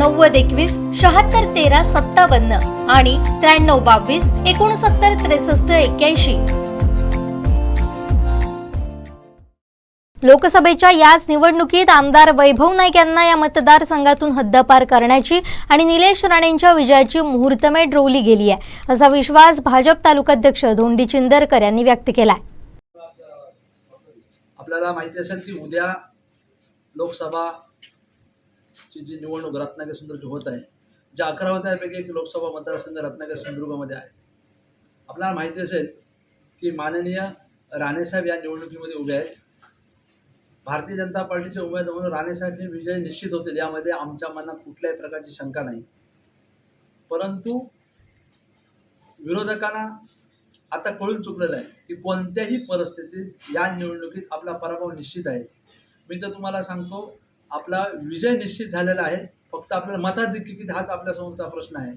नव्वद एकवीस शहात्तर तेरा सत्तावन्न आणि त्र्याण्णव बावीस एकोणसत्तर त्रेसष्ट एक्क्याऐंशी. लोकसभेच्या याच निवडणुकीत आमदार वैभव नाईक यांना या मतदारसंघातून हद्दपार करण्याची आणि निलेश राणेंच्या विजयाची मुहूर्तमेढ रोवली गेली आहे असा विश्वास भाजप तालुकाध्यक्ष धोंडी चिंदरकर यांनी व्यक्त केला आपल्याला माहिती असेल की उद्या ची जी निवडणूक रत्नागिरी सिंधुदुर्ग होत आहे ज्या अकरा मतदारपैकी एक लोकसभा मतदारसंघ रत्नागिरी सिंधुदुर्गमध्ये आहे. आपल्याला माहिती असेल की माननीय राणेसाहेब या निवडणुकीमध्ये उभे आहेत. भारतीय जनता पार्टीचे उमेदवार म्हणून राणेसाहेब हे विजय निश्चित होतील यामध्ये आमच्या मनात कुठल्याही प्रकारची शंका नाही. परंतु विरोधकांना आता कळून चुकलेलं आहे की कोणत्याही परिस्थितीत या निवडणुकीत आपला पराभव निश्चित आहे. मी तर तुम्हाला सांगतो आपला विजय निश्चित झालेला आहे. फक्त आपल्याला मताधिक्य किती हाच आपल्यासमोरचा प्रश्न आहे.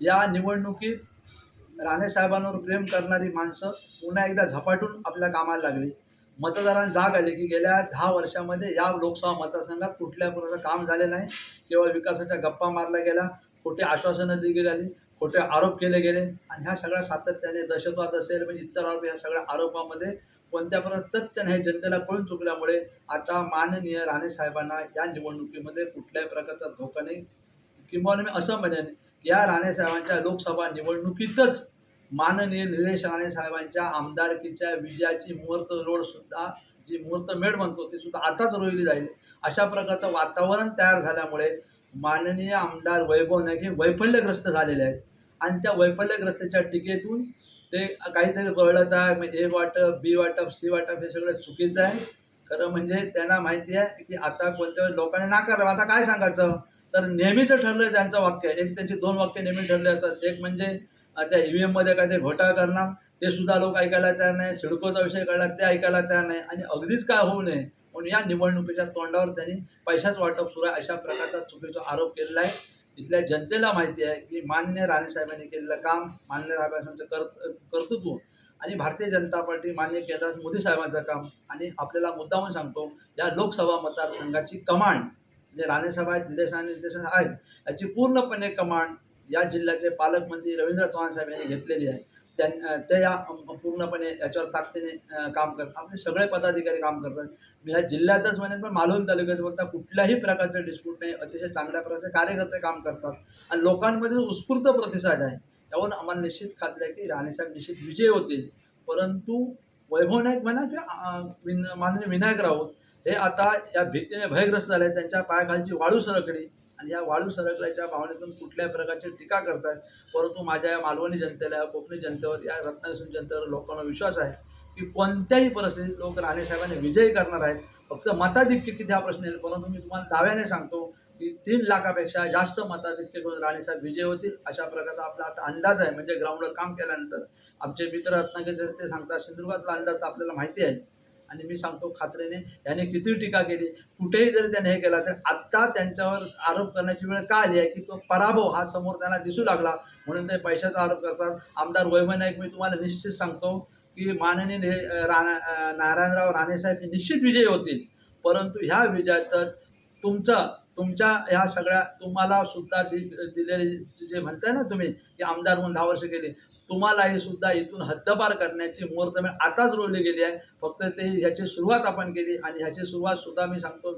या निवडणुकीत राणेसाहेबांवर प्रेम करणारी माणसं पुन्हा एकदा झपाटून आपल्या कामाला लागली. मतदारांना जाग आली की गेल्या दहा वर्षामध्ये या लोकसभा मतदारसंघात कुठल्या प्रकारचं काम झाले नाही. केवळ विकासाच्या गप्पा मारल्या गेल्या खोटी आश्वासनं दिली गेली खोटे आरोप केले गेले. आणि ह्या सगळ्या सातत्याने दहशतवाद असेल म्हणजे इतर आरोप ह्या सगळ्या आरोपामध्ये कोणत्यापर्यंत प्रकारचं तथ्य नाही जनतेला कळून चुकल्यामुळे आता माननीय राणे साहेबांना या निवडणुकीमध्ये कुठल्याही प्रकारचा धोका नाही किंवा मी असं म्हणेन या राणे साहेबांच्या लोकसभा निवडणुकीतच माननीय निलेश राणे साहेबांच्या आमदारकीच्या विजयाची मुहूर्त रोड सुद्धा जी मुहूर्त मेढ म्हणतो ती सुद्धा आताच रोवली जाईल. अशा प्रकारचं वातावरण तयार झाल्यामुळे माननीय आमदार वैभव नाईक हे वैफल्यग्रस्त झालेले आहेत. आणि त्या वैफल्यग्रस्ताच्या टीकेतून ते काहीतरी गळलता आहे म्हणजे ए वाटप बी वाटप सी वाटप हे सगळं चुकीचं आहे. खरं म्हणजे त्यांना माहिती आहे की आता कोणत्या लोकांनी नाकारलं आता काय सांगायचं? तर नेहमीचं ठरलं त्यांचं वाक्य. एक त्यांची दोन वाक्य नेहमी ठरले असतात. एक म्हणजे त्या ई व्ही एममध्ये काय ते घोटाळा करणार. ते सुद्धा लोक ऐकायला तयार नाही. सिडकोचा विषय काढला ते ऐकायला तयार नाही. आणि अगदीच काय होऊ नये? म्हणून या निवडणुकीच्या तोंडावर त्यांनी पैशाच वाटप सुरू आहे. अशा प्रकारचा चुकीचा आरोप केलेला आहे. इथल्या जनतेला माहिती आहे की मान्य राणेसाहेबांनी केलेलं काम मान्य राणेसाहेबांचं कर कर्तृत्व आणि भारतीय जनता पार्टी मान्य केंद्रात मोदी साहेबांचं काम आणि आपल्याला मुद्दामून सांगतो या लोकसभा मतदारसंघाची कमांड जे राणेसाहेब आहेत निदेश राणे आहेत याची पूर्णपणे कमांड या जिल्ह्याचे पालकमंत्री रवींद्र चव्हाण साहेब यांनी घेतलेली आहे. त्यां ते या पूर्णपणे याच्यावर ताकदीने काम करतात. आपले सगळे पदाधिकारी काम करतात. मी ह्या जिल्ह्यातच म्हणेन पण मालवण तालुक्यात बघता कुठल्याही प्रकारचे डिस्प्यूट नाही. अतिशय चांगल्या प्रकारचे कार्यकर्ते काम करतात. आणि लोकांमध्ये उत्स्फूर्त प्रतिसाद आहे. त्यावरून आम्हाला निश्चित खात्री आहे की राणेसाहेब निश्चित विजय होतील. परंतु वैभव नाईक म्हणा की विन माननीय विनायक राऊत हे आता या भीतीने भयग्रस्त झाले त्यांच्या पायाखालची वाळू सरकली. आणि या वाळू सरकल्याच्या भावनेतून कुठल्याही प्रकारची टीका करतात परंतु माझ्या या मालवणी जनतेला कोकणी जनतेवर या रत्नागिरी जनतेवर लोकांना विश्वास आहे की कोणत्याही परिस्थितीत लोक राणेसाहेबांनी विजयी करणार आहेत. फक्त मताधिक्य किती हा प्रश्न येईल परंतु मी तुम्हाला दाव्याने सांगतो की तीन लाखापेक्षा जास्त मताधिक्य करून राणेसाहेब विजय होतील अशा प्रकारचा आपला आता अंदाज आहे. म्हणजे ग्राउंडवर काम केल्यानंतर आमचे मित्र रत्नागिरी ते सांगतात सिंधुदुर्गातला अंदाज तर आपल्याला माहिती आहे. आणि मी सांगतो खात्रीने याने किती टीका केली. कुठेही जरी त्याने हे केला तर आत्ता त्यांच्यावर आरोप करण्याची वेळ का आली आहे की तो पराभव हा समोर त्यांना दिसू लागला? म्हणून ते पैशाचा आरोप करतात. आमदार वैभव नाईक मी तुम्हाला निश्चित सांगतो की माननीय राणा नारायणराव राणेसाहेब हे निश्चित विजयी होतील. परंतु ह्या विजयात तुमचं तुमच्या ह्या सगळ्या तुम्हाला सुद्धा दि दिलेले जे म्हणताय ना तुम्ही की आमदार म्हणून दहा वर्ष तुम्हालाही सुद्धा इथून हद्दपार करण्याची मुहूर्त आताच रोवली गेली आहे. फक्त ते ह्याची सुरुवात आपण केली आणि ह्याची सुरुवात सुद्धा मी सांगतो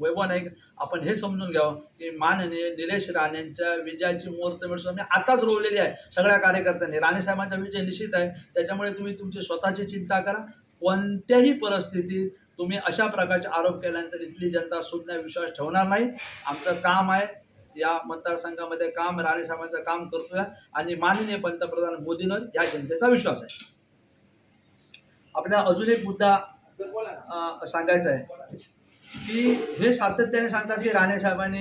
वैभव नाईक आपण हे समजून घ्यावं की माननीय निलेश राणेंच्या विजयाची मुहूर्त सुद्धा मी आताच रोवलेली आहे सगळ्या कार्यकर्त्यांनी. राणेसाहेबांचा विजय निश्चित आहे. त्याच्यामुळे तुम्ही तुमची स्वतःची चिंता करा. कोणत्याही परिस्थितीत तुम्ही अशा प्रकारचे आरोप केल्यानंतर इथली जनता सुद्धा विश्वास ठेवणार नाही. आमचं काम आहे या मतदारसंघामध्ये काम राणेसाहेबांचं काम करतोय आणि माननीय पंतप्रधान मोदीनं या जनतेचा विश्वास आहे. आपल्याला अजून एक मुद्दा सांगायचा आहे की हे सातत्याने सांगतात की राणे साहेबांनी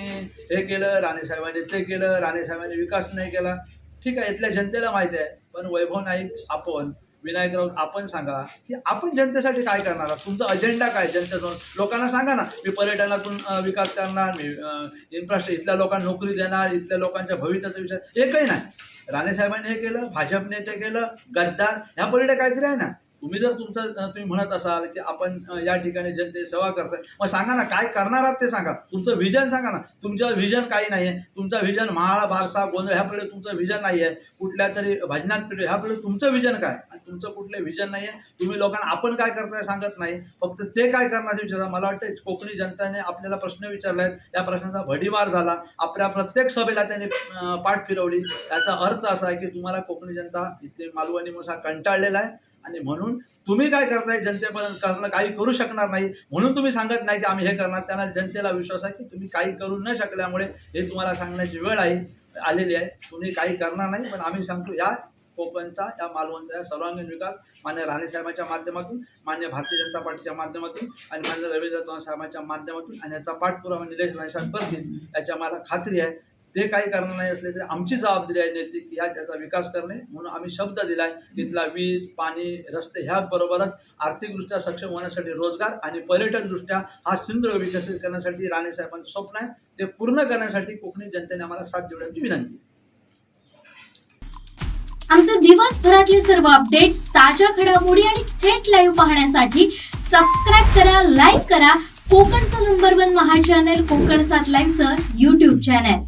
हे केलं राणे साहेबांनी ते केलं राणे साहेबांनी विकास नाही केला. ठीक आहे इथल्या जनतेला माहिती आहे पण वैभव नाईक आपण विनायक राऊत आपण सांगा की आपण जनतेसाठी काय करणार तुमचा अजेंडा काय जनतेसमोर? लोकांना सांगा ना मी पर्यटनातून विकास करणार मी इन्फ्रास्ट्रक्चर इथल्या लोकांना नोकरी देणार इथल्या लोकांच्या भविष्याचा विचार काही नाही. राणे साहेबांनी हे केलं भाजपने ते केलं गद्दार ह्या पलीकडे काहीतरी आहे ना? तुम्ही जर तुमचं तुम्ही म्हणत असाल की आपण या ठिकाणी जनते सेवा करताय मग सांगा ना काय करणार आहात ते सांगा. तुमचं व्हिजन सांगा ना. तुमचं व्हिजन काही नाही आहे तुमचं व्हिजन महाळा बारसा गोंधळ ह्यापुढे तुमचं व्हिजन नाही आहे कुठल्या तरी भजनात पिढी ह्याकडे तुमचं व्हिजन काय? आणि तुमचं कुठलं व्हिजन नाही आहे तुम्ही लोकांना आपण काय करताय सांगत नाही. फक्त ते काय करणार ते विचारा. मला वाटतं कोकणी जनताने आपल्याला प्रश्न विचारला आहेत त्या प्रश्नाचा भडीमार झाला. आपल्या प्रत्येक सभेला त्यांनी पाठ फिरवली. याचा अर्थ असा आहे की तुम्हाला कोकणी जनता इथे मालवणी मोसा कंटाळलेला आहे. आणि म्हणून तुम्ही काय करताय? जनतेपर्यंत करणं काही करू शकणार नाही. म्हणून तुम्ही सांगत नाही की आम्ही हे करणार. त्यांना जनतेला विश्वास आहे की तुम्ही काही करू न शकल्यामुळे हे तुम्हाला सांगण्याची वेळ आहे आलेली आहे. तुम्ही काही करणार नाही पण आम्ही सांगतो या कोकणचा या मालवणचा या सर्वांगीण विकास मान्य राणेसाहेबांच्या माध्यमातून मान्य भारतीय जनता पार्टीच्या माध्यमातून आणि मान्य रवींद्र चव्हाण साहेबांच्या माध्यमातून आणि याचा पाठपुरावा निलेश राणेसाहेब करतील याच्या मला खात्री आहे. ते काही करणार नाही असले तरी आमची जबाबदारी आहे नैतिक ह्या त्याचा विकास करणे म्हणून आम्ही शब्द दिलाय तिथला वीज पाणी रस्ते ह्याबरोबरच आर्थिकदृष्ट्या सक्षम होण्यासाठी रोजगार आणि पर्यटनदृष्ट्या हा सिंधुदुर्ग विकसित करण्यासाठी राणेसाहेबांचं स्वप्न आहे. ते पूर्ण करण्यासाठी कोकणी जनतेने आम्हाला साथ देण्याची विनंती आमचे दिवसभरातले सर्व अपडेट्स ताज्या घडामोडी आणि थेट लाईव्ह पाहण्यासाठी सबस्क्राईब करा लाईक करा. कोकणचं number one Maha channel Konkan सात लाईव्हचं युट्यूब चॅनल